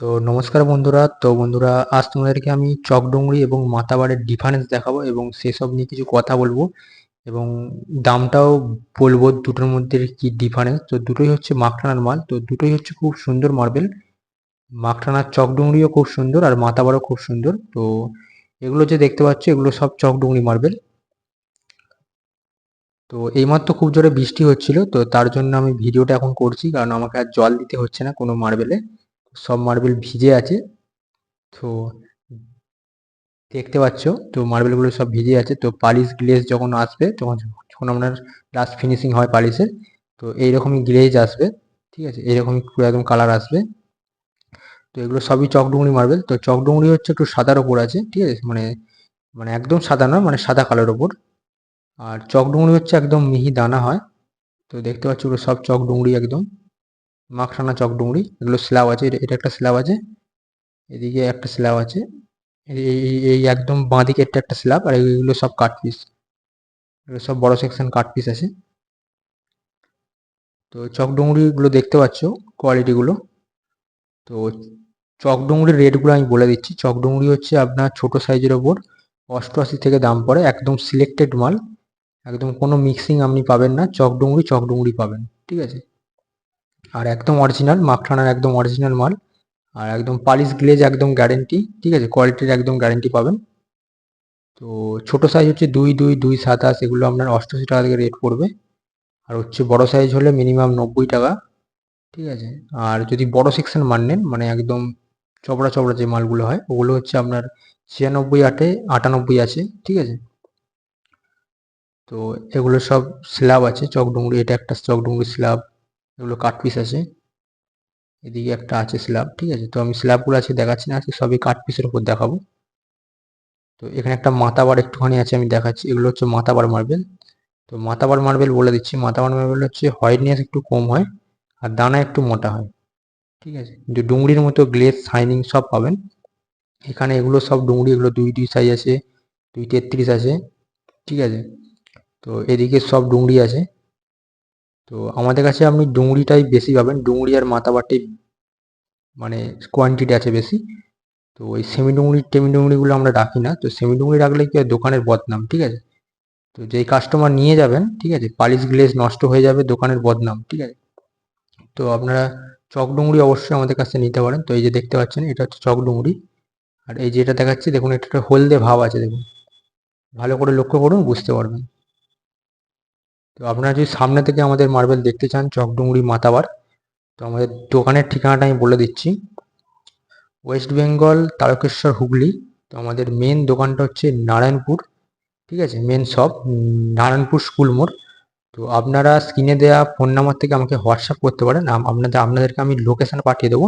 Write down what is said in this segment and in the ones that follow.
তো নমস্কার বন্ধুরা। তো বন্ধুরা, আজ তোমাদেরকে আমি চকডুংরি এবং মাতাবারের ডিফারেন্স দেখাবো এবং সেসব নিয়ে কিছু কথা বলব এবং দামটাও বলব দুটোর মধ্যে কি ডিফারেন্স তো দুটোই হচ্ছে মাখটানার মাল। তো দুটোই হচ্ছে খুব সুন্দর মার্বেল মাখটানার চকডুংরিও খুব সুন্দর আর মাতাবারও খুব সুন্দর। তো এগুলো যে দেখতে পাচ্ছ, এগুলো সব চকডুংরি মার্বেল তো এইমাত্র খুব জোরে বৃষ্টি হচ্ছিল, তো তার জন্য আমি ভিডিওটা এখন করছি, কারণ আমাকে আর জল দিতে হচ্ছে না কোনো মার্বেলে সব মার্বেল ভিজে আছে। তো দেখতে পাচ্ছ, তো মার্বেলগুলো সব ভিজে আছে। তো পালিশ গ্লেজ যখন আসবে, তখন যখন আপনার লাস্ট ফিনিশিং হয় পালিশের, তো এইরকমই গ্লেজ আসবে, ঠিক আছে? এইরকমই একদম কালার আসবে। তো এগুলো সবই চকডুংরি মার্বেল। তো চকডুংরি হচ্ছে একটু সাদার ওপর আছে, ঠিক আছে? মানে মানে একদম সাদা নয় মানে সাদা কালার ওপর। আর চকডুংরি হচ্ছে একদম মিহি দানা হয়। তো দেখতে পাচ্ছ ওগুলো সব চকডুংরি একদম। মাখরানা চকডুংরি এগুলো স্ল্যাব আছে, এটা একটা স্ল্যাব আছে, এদিকে একটা স্ল্যাব আছে, এই একদম বাঁদিকে একটা একটা স্ল্যাব আর এইগুলো সব কাট পিস এগুলো সব বড় সেকশন কাট পিস আছে। তো চকডুংরিগুলো দেখতে পাচ্ছ কোয়ালিটিগুলো তো চকডুংরির রেটগুলো আমি বলে দিচ্ছি চকডুংরি হচ্ছে আপনার ছোট সাইজের ওপর, অষ্টআশি থেকে দাম পড়ে, একদম সিলেক্টেড মাল, একদম কোনো মিক্সিং আপনি পাবেন না চকডুংরি চকডুংরি পাবেন, ঠিক আছে? আর একদম অরিজিনাল মাখঠানার একদম অরিজিনাল মাল। আর একদম পালিশ গ্লেজ একদম গ্যারেন্টি ঠিক আছে? কোয়ালিটির একদম গ্যারেন্টি পাবেন। তো ছোট সাইজ হচ্ছে দুই দুই দুই, সাতাশ, এগুলো আপনার অষ্টআশি টাকা থেকে রেট পড়বে। আর হচ্ছে বড় সাইজ হলে মিনিমাম নব্বই টাকা, ঠিক আছে? আর যদি বড় সেকশন মান নেন মানে একদম চপড়া চপড়া যে মালগুলো হয়, ওগুলো হচ্ছে আপনার ছিয়ানব্বই আটে আটানব্বই আছে, ঠিক আছে? তো এগুলো সব স্ল্যাব আছে চকডুংরি এটা একটা চকডুংরি স্ল্যাব এগুলো কাট পিস আছে। এদিকে একটা আছে স্ল্যাব ঠিক আছে? তো আমি স্ল্যাবগুলো আছে দেখাচ্ছি না, আজকে সবই কাট পিসের উপর দেখাবো। তো এখানে একটা মাতাবার একটুখানি আছে, আমি দেখাচ্ছি। এগুলো হচ্ছে মাতাবার মার্বেল তো মাতাবার মার্বেল বলে দিচ্ছি। মাতাবার মার্বেল হচ্ছে হোয়াইটনেস একটু কম হয় আর দানা একটু মোটা হয়, ঠিক আছে? কিন্তু ডুংরির মতো গ্লেজ শাইনিং সব পাবেন। এখানে এগুলো সব ডুংরি, এগুলো দুই দুই সাইজ আছে, দুই তেত্রিশ আছে, ঠিক আছে? তো এদিকে সব ডুংরি আছে। তো আমাদের কাছে আপনি ডুংরিটাই বেশি পাবেন। ডুংরি আর মাতাবারটাই মানে কোয়ান্টিটি আছে বেশি। তো ওই সেমি ডুংরি টেমি ডুংরিগুলো আমরা রাখি না। তো সেমি ডুংরি রাখলে কি হয়? দোকানের বদনাম, ঠিক আছে? তো যেই কাস্টমার নিয়ে যাবেন, ঠিক আছে? পালিশ গ্লেজ নষ্ট হয়ে যাবে দোকানের বদনাম, ঠিক আছে? তো আপনারা চক ডুংরি অবশ্যই আমাদের কাছে নিতে পারেন। তো এই যে দেখতে পাচ্ছেন, এটা হচ্ছে চক ডুংরি আর এই যে এটা দেখাচ্ছি, দেখুন এটা হলদে ভাব আছে, দেখুন। ভালো করে লক্ষ্য করুন, বুঝতে পারবেন। তো আপনারা যদি সামনে থেকে আমাদের মার্বেল দেখতে চান, চকডুংরি মাতাবার, তো আমাদের দোকানের ঠিকানাটা আমি বলে দিচ্ছি। ওয়েস্ট বেঙ্গল তারকেশ্বর হুগলি, তো আমাদের মেন দোকানটা হচ্ছে নারায়ণপুর, ঠিক আছে? মেন শপ নারায়ণপুর স্কুল মোড়। তো আপনারা স্ক্রিনে দেওয়া ফোন নাম্বার থেকে আমাকে হোয়াটসঅ্যাপ করতে পারেন। আপনাদের, আপনাদেরকে আমি লোকেশান পাঠিয়ে দেবো।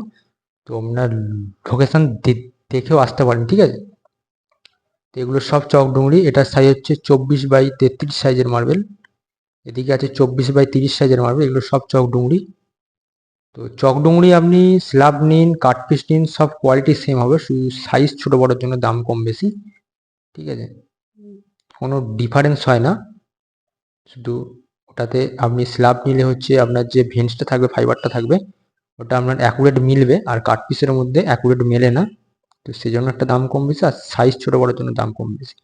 তো আপনার লোকেশান দেখেও আসতে পারেন, ঠিক আছে? তো এগুলো সব চকডুংরি, এটার সাইজ হচ্ছে চব্বিশ বাই তেত্রিশ সাইজের মার্বেল। এদিকে আছে চব্বিশ বাই তিরিশ সাইজের মার্বেল এগুলো সব চকডুংরি তো চকডুংরি আপনি স্ল্যাব নিন কাট পিস নিন, সব কোয়ালিটি সেম হবে, শুধু সাইজ ছোটো বড়োর জন্য দাম কম বেশি। ঠিক আছে? কোনো ডিফারেন্স হয় না। শুধু ওটাতে আপনি স্ল্যাব নিলে হচ্ছে আপনার যে ভেন্সটা থাকবে ফাইবারটা থাকবে, ওটা আপনার অ্যাকুরেট মিলবে, আর কাট পিসের মধ্যে অ্যাকুরেট মেলে না। তো সেই জন্য একটা দাম কম বেশি, আর সাইজ ছোটো বড়োর জন্য দাম কম বেশি।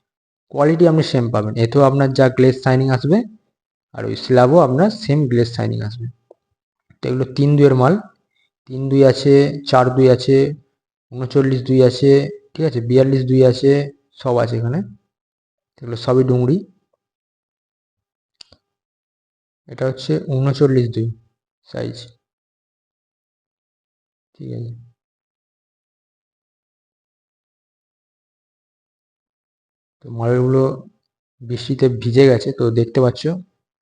কোয়ালিটি আপনি সেম পাবেন। এতেও আপনার যা গ্লেজ শাইনিং আসবে আর ওই স্ল্যাবও আপনার সেম গ্লেজ শাইনিং আসবে। তো এগুলো তিন দুইয়ের মাল। তিন দুই আছে, চার দুই আছে, উনচল্লিশ দুই আছে, ঠিক আছে, বিয়াল্লিশ দুই আছে, সব আছে এখানে। এগুলো সবই ডুংরি এটা হচ্ছে উনচল্লিশ দুই সাইজ ঠিক আছে। তো মালগুলো বৃষ্টিতে ভিজে গেছে, তো দেখতে পাচ্ছ।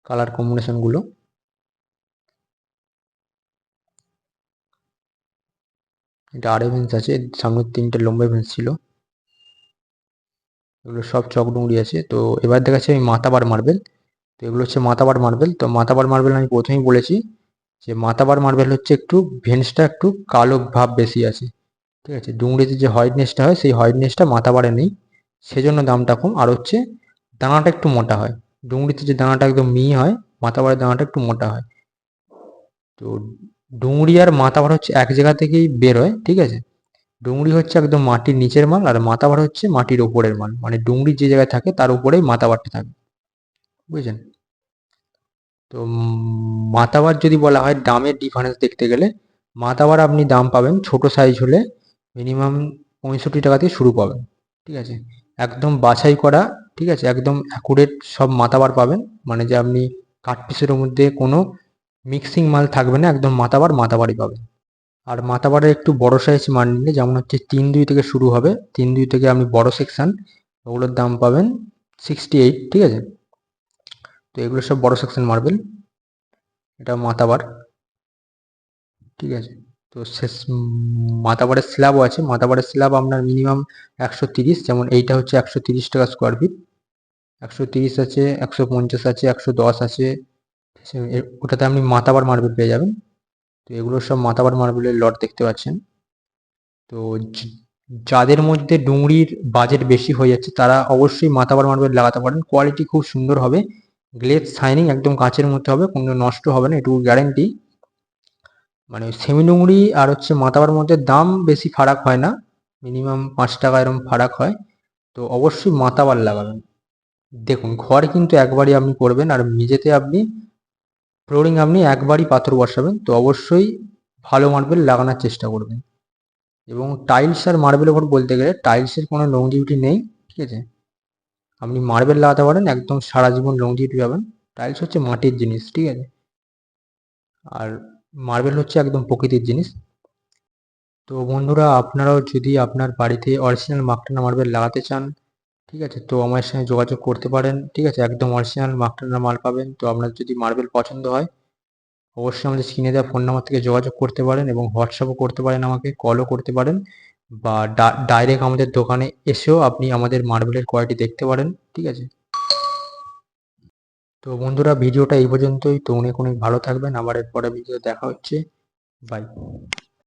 কালার কম্বিনেশনগুলো এটা আড়াই ভেন্স আছে সামনের তিনটে লম্বা ভেন্স ছিল। এগুলো সব চকডুংরি আছে। তো এবার দেখাচ্ছি আমি মাতাবার মার্বেল। তো এগুলো হচ্ছে মাতাবার মার্বেল। তো মাতাবার মার্বেল আমি প্রথমেই বলেছি যে মাতাবার মার্বেল হচ্ছে একটু, ভেন্সটা একটু কালো ভাব বেশি আছে। ঠিক আছে, ডুংরিতে যে হোয়াইটনেসটা হয়, সেই হোয়াইটনেসটা মাতাবারে নেই। সেজন্য দামটা কম। আর হচ্ছে দানাটা একটু মোটা হয়। ডুংরিতে যে দানাটা একদম মি হয় মাতাবারের দানাটা একটু মোটা হয়। তো ডুংরি আর মাথা মাথাবার হচ্ছে এক জায়গা থেকেই বের হয়, ঠিক আছে? ডুংরি হচ্ছে একদম মাটির নিচের মাল আর মাথাবার হচ্ছে মাটির ওপরের মাল। মানে ডুংরি যে জায়গায় থাকে তার উপরেই মাথাবারটা থাকে, বুঝেছেন? তো মাতাবার যদি বলা হয় দামের ডিফারেন্স দেখতে গেলে মাতাবার আপনি দাম পাবেন ছোট সাইজ হলে মিনিমাম পঁয়ষট্টি টাকা থেকে শুরু পাবেন, ঠিক আছে? একদম বাছাই করা, ঠিক আছে? একদম অ্যাকুরেট সব মাতাবার পাবেন। মানে যে আপনি কাট পিসের মধ্যে কোনো মিক্সিং মাল থাকবে না, একদম মাতাবার মাতাবারই পাবেন। আর মাতাবারের একটু বড় সাইজ মাল নিলে, যেমন হচ্ছে তিন দুই থেকে শুরু হবে, তিন দুই থেকে আপনি বড় সেকশন ওগুলোর দাম পাবেন সিক্সটি এইট ঠিক আছে? তো এগুলো সব বড় সেকশন মার্বেল, এটা মাতাবার ঠিক আছে? তো শেষ উম, মাতাবারের স্ল্যাবও আছে। মাতাবারের স্ল্যাব আপনার মিনিমাম একশো তিরিশ যেমন এইটা হচ্ছে একশো তিরিশ টাকা স্কোয়ার ফিট একশো তিরিশ আছে একশো পঞ্চাশ আছে একশো দশ আছে। ওটাতে আপনি মাতাবার মার্বেল পেয়ে যাবেন। তো এগুলো সব মাতাবার মার্বেলের লট দেখতে পাচ্ছেন। তো যাদের মধ্যে ডুংরির বাজেট বেশি হয়ে যাচ্ছে তারা অবশ্যই মাতাবার মার্বেল লাগাতে পারেন। কোয়ালিটি খুব সুন্দর হবে। গ্লেজ শাইনিং একদম কাঁচের মধ্যে হবে কোনো নষ্ট হবে না এটুকু গ্যারেন্টি মানে সেমি ডুংরি আর হচ্ছে মাতাবার মধ্যে দাম বেশি ফারাক হয় না। মিনিমাম পাঁচ টাকা এরকম ফারাক হয়। তো অবশ্যই মাতাবার লাগাবেন। দেখুন, ঘর কিন্তু একবারই আপনি করবেন আর মেঝেতে আপনি ফ্লোরিং আপনি একবারই পাথর বসাবেন। তো অবশ্যই ভালো মার্বেল লাগানোর চেষ্টা করবেন। এবং টাইলস আর মার্বেলের ওপর বলতে গেলে টাইলসের কোনো লংজিভিটি নেই, ঠিক আছে? আপনি মার্বেল লাগাতে পারেন, একদম সারা জীবন লংজিভিটি পাবেন। টাইলস হচ্ছে মাটির জিনিস, ঠিক আছে? আর মার্বেল হচ্ছে একদম প্রকৃতির জিনিস। তো বন্ধুরা, আপনারাও যদি আপনার বাড়িতে অরিজিনাল মাকটানা মার্বেল লাগাতে চান, ঠিক আছে, তো আমার সঙ্গে যোগাযোগ করতে পারেন, ঠিক আছে, একদম অরিজিনাল মাকটানা মাল পাবেন। তো আপনার যদি মার্বেল পছন্দ হয়, অবশ্যই আমাদের স্ক্রিনে দেওয়া ফোন নাম্বার থেকে যোগাযোগ করতে পারেন এবং হোয়াটসঅ্যাপও করতে পারেন আমাকে কলও করতে পারেন বা ডাইরেক্ট আমাদের দোকানে এসেও আপনি আমাদের মার্বেলের কোয়ালিটি দেখতে পারেন, ঠিক আছে। তো বন্ধুরা ভিডিওটা এই পর্যন্তই। তো অনেক অনেক ভালো থাকবেন। আবার এরপরে ভিডিও দেখা হচ্ছে। বাই